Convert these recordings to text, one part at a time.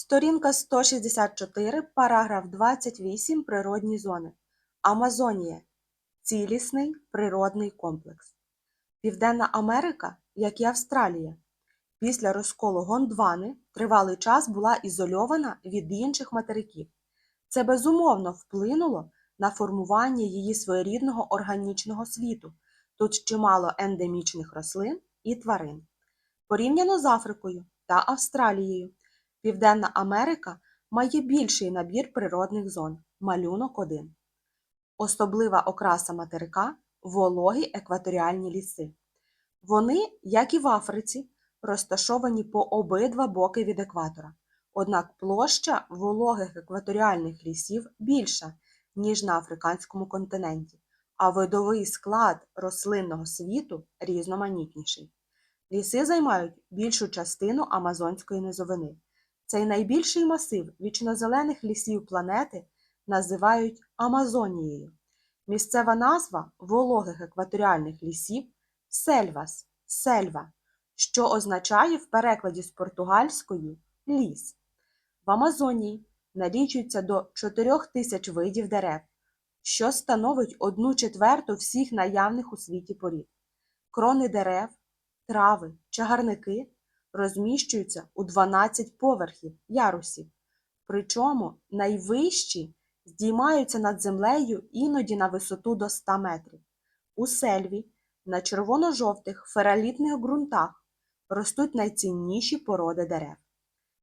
Сторінка 164, параграф 28 Природні зони. Амазонія. Цілісний природний комплекс. Південна Америка, як і Австралія, після розколу Гондвани тривалий час була ізольована від інших материків. Це безумовно вплинуло на формування її своєрідного органічного світу. Тут чимало ендемічних рослин і тварин. Порівняно з Африкою та Австралією, Південна Америка має більший набір природних зон малюнок 1. Особлива окраса материка вологі екваторіальні ліси. Вони, як і в Африці, розташовані по обидва боки від екватора. Однак площа вологих екваторіальних лісів більша, ніж на африканському континенті, а видовий склад рослинного світу різноманітніший. Ліси займають більшу частину Амазонської низовини. Цей найбільший масив вічнозелених лісів планети називають Амазонією. Місцева назва вологих екваторіальних лісів сельвас, сельва, що означає в перекладі з португальської ліс. В Амазонії налічується до 4 тисяч видів дерев, що становить одну четверту всіх наявних у світі порід. Крони дерев, трави, чагарники розміщуються у 12 поверхів ярусів, причому найвищі здіймаються над землею іноді на висоту до 100 метрів. У сельві на червоно-жовтих фералітних ґрунтах ростуть найцінніші породи дерев.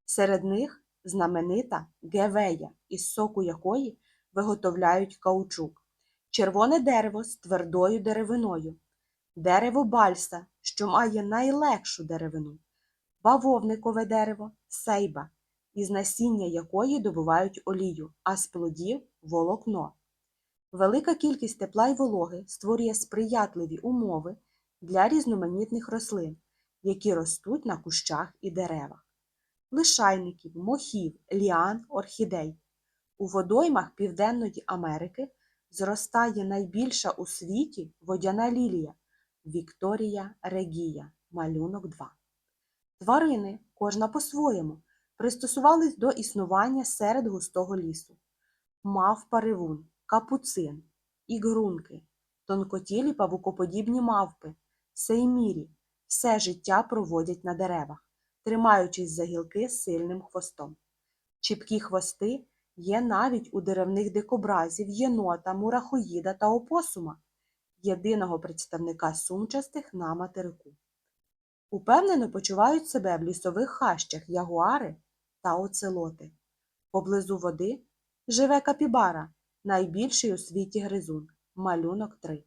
Серед них знаменита гевея, із соку якої виготовляють каучук, червоне дерево з твердою деревиною, дерево бальса, що має найлегшу деревину, бавовникове дерево сейба, із насіння якої добувають олію, а з плодів волокно. Велика кількість тепла й вологи створює сприятливі умови для різноманітних рослин, які ростуть на кущах і деревах, лишайників, мохів, ліан, орхідей. У водоймах Південної Америки зростає найбільша у світі водяна лілія Вікторія Регія, малюнок 2. Тварини, кожна по-своєму, пристосувались до існування серед густого лісу. Мавпа ревун, капуцин, ігрунки, тонкотілі павукоподібні мавпи, сеймірі все життя проводять на деревах, тримаючись за гілки сильним хвостом. Чіпкі хвости є навіть у деревних дикобразів, єнота, мурахоїда та опосума, єдиного представника сумчастих на материку. Упевнено почувають себе в лісових хащах ягуари та оцелоти. Поблизу води живе капібара, найбільший у світі гризун, малюнок 3.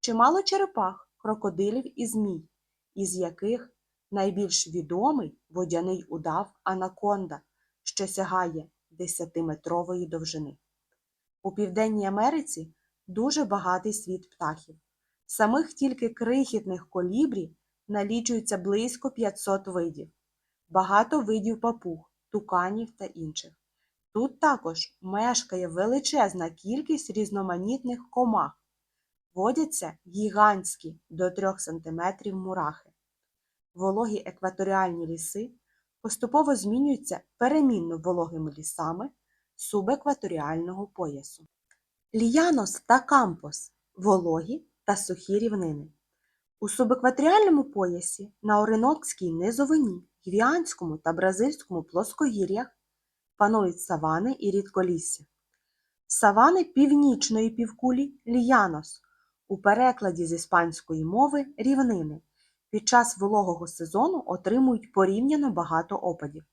Чимало черепах, крокодилів і змій, із яких найбільш відомий водяний удав анаконда, що сягає 10-метрової довжини. У Південній Америці дуже багатий світ птахів. Самих тільки крихітних колібрі налічується близько 500 видів, багато видів папуг, туканів та інших. Тут також мешкає величезна кількість різноманітних комах. Водяться гігантські до 3 см мурахи. Вологі екваторіальні ліси поступово змінюються перемінно вологими лісами субекваторіального поясу. Ліянос та кампос вологі та сухі рівнини. У субекваторіальному поясі на Оринокській низовині, Гвіанському та Бразильському плоскогір'ях панують савани і рідколісся. Савани північної півкулі ліянос, у перекладі з іспанської мови рівнини. Під час вологого сезону отримують порівняно багато опадів.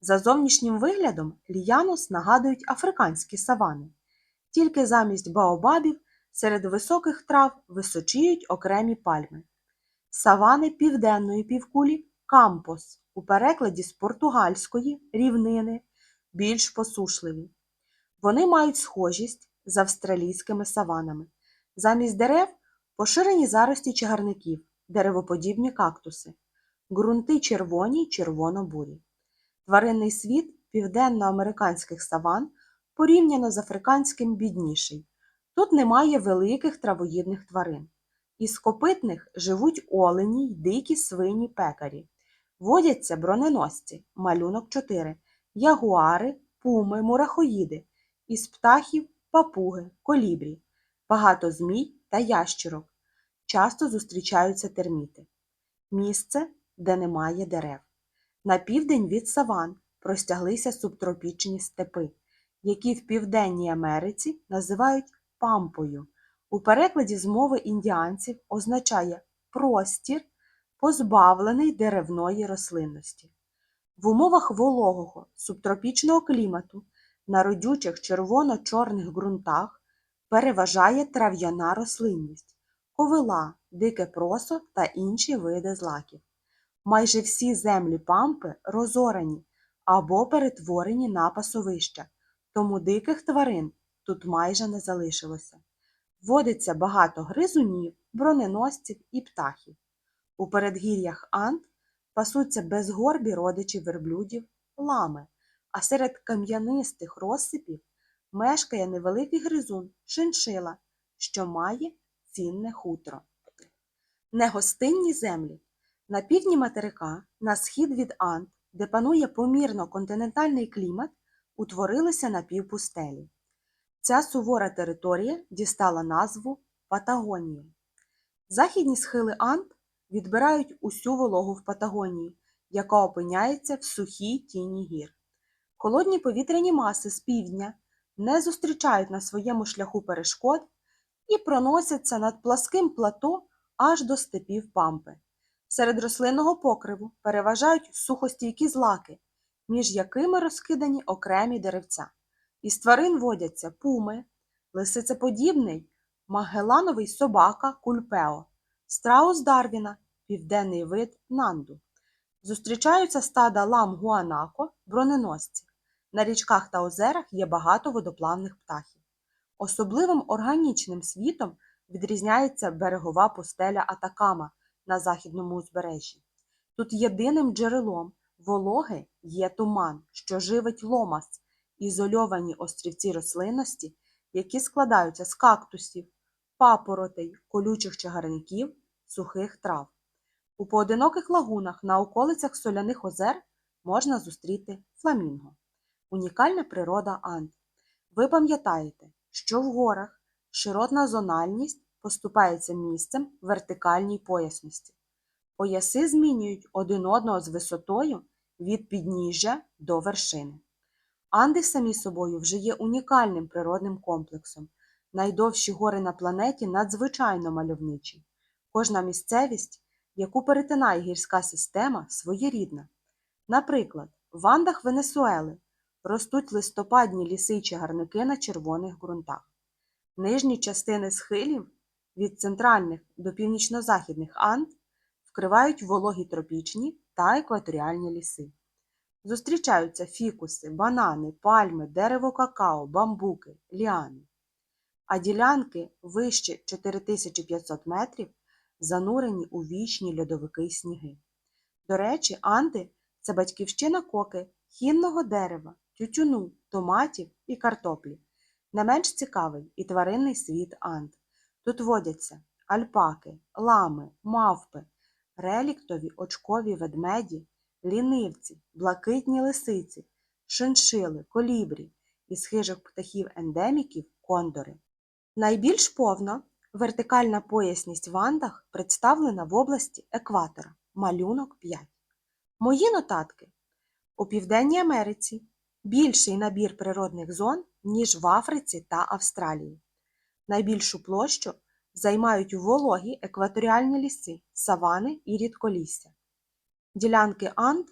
За зовнішнім виглядом ліянос нагадують африканські савани, тільки замість баобабів серед високих трав височіють окремі пальми. Савани південної півкулі кампос, у перекладі з португальської рівнини, більш посушливі. Вони мають схожість з австралійськими саванами. Замість дерев поширені зарості чагарників, деревоподібні кактуси, ґрунти червоні й червоно-бурі. Тваринний світ південноамериканських саван порівняно з африканським бідніший. Тут немає великих травоїдних тварин. Із копитних живуть олені й дикі свині пекарі. Водяться броненосці, малюнок 4, ягуари, пуми, мурахоїди, із птахів папуги, колібрі, багато змій та ящерок. Часто зустрічаються терміти. Місце, де немає дерев. На південь від саван простяглися субтропічні степи, які в Південній Америці називають пампою. У перекладі з мови індіанців означає простір, позбавлений деревної рослинності. В умовах вологого субтропічного клімату на родючих червоно-чорних ґрунтах переважає трав'яна рослинність, ковила, дике просо та інші види злаків. Майже всі землі пампи розорані або перетворені на пасовища, тому диких тварин тут майже не залишилося. Водиться багато гризунів, броненосців і птахів. У передгір'ях Анд пасуться безгорбі родичі верблюдів лами, а серед кам'янистих розсипів мешкає невеликий гризун шиншила, що має цінне хутро. Негостинні землі. На півдні материка, на схід від Анд, де панує помірно континентальний клімат, утворилися напівпустелі. Ця сувора територія дістала назву Патагонія. Західні схили Анд відбирають усю вологу в Патагонії, яка опиняється в сухій тіні гір. Холодні повітряні маси з півдня не зустрічають на своєму шляху перешкод і проносяться над пласким плато аж до степів пампи. Серед рослинного покриву переважають сухостійкі злаки, між якими розкидані окремі деревця. Із тварин водяться пуми, лисицеподібний, магелановий собака кульпео, страус Дарвіна, південний вид нанду. Зустрічаються стада лам гуанако, броненосці. На річках та озерах є багато водоплавних птахів. Особливим органічним світом відрізняється берегова пустеля Атакама на західному узбережжі. Тут єдиним джерелом вологи є туман, що живить ломас, ізольовані острівці рослинності, які складаються з кактусів, папоротей, колючих чагарників, сухих трав. У поодиноких лагунах на околицях соляних озер можна зустріти фламінго. Унікальна природа Анд. Ви пам'ятаєте, що в горах широтна зональність поступається місцем вертикальній поясності. Пояси змінюють один одного з висотою від підніжжя до вершини. Анди самі собою вже є унікальним природним комплексом. Найдовші гори на планеті надзвичайно мальовничі. Кожна місцевість, яку перетинає гірська система, своєрідна. Наприклад, в Андах Венесуели ростуть листопадні ліси й чагарники на червоних ґрунтах. Нижні частини схилів від центральних до північно-західних Анд вкривають вологі тропічні та екваторіальні ліси. Зустрічаються фікуси, банани, пальми, дерево какао, бамбуки, ліани. А ділянки вище 4500 метрів занурені у вічні льодовики й сніги. До речі, Анди це батьківщина коки, хінного дерева, тютюну, томатів і картоплі. Не менш цікавий і тваринний світ Анд. Тут водяться альпаки, лами, мавпи, реліктові очкові ведмеді, лінивці, блакитні лисиці, шиншили, колібрі із хижих птахів-ендеміків кондори. Найбільш повно вертикальна поясність в Андах представлена в області екватора, малюнок 5. Мої нотатки. У Південній Америці більший набір природних зон, ніж в Африці та Австралії. Найбільшу площу займають вологі екваторіальні ліси, савани і рідколісся. Ділянки Анд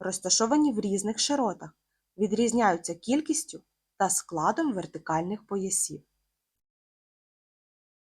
розташовані в різних широтах, відрізняються кількістю та складом вертикальних поясів.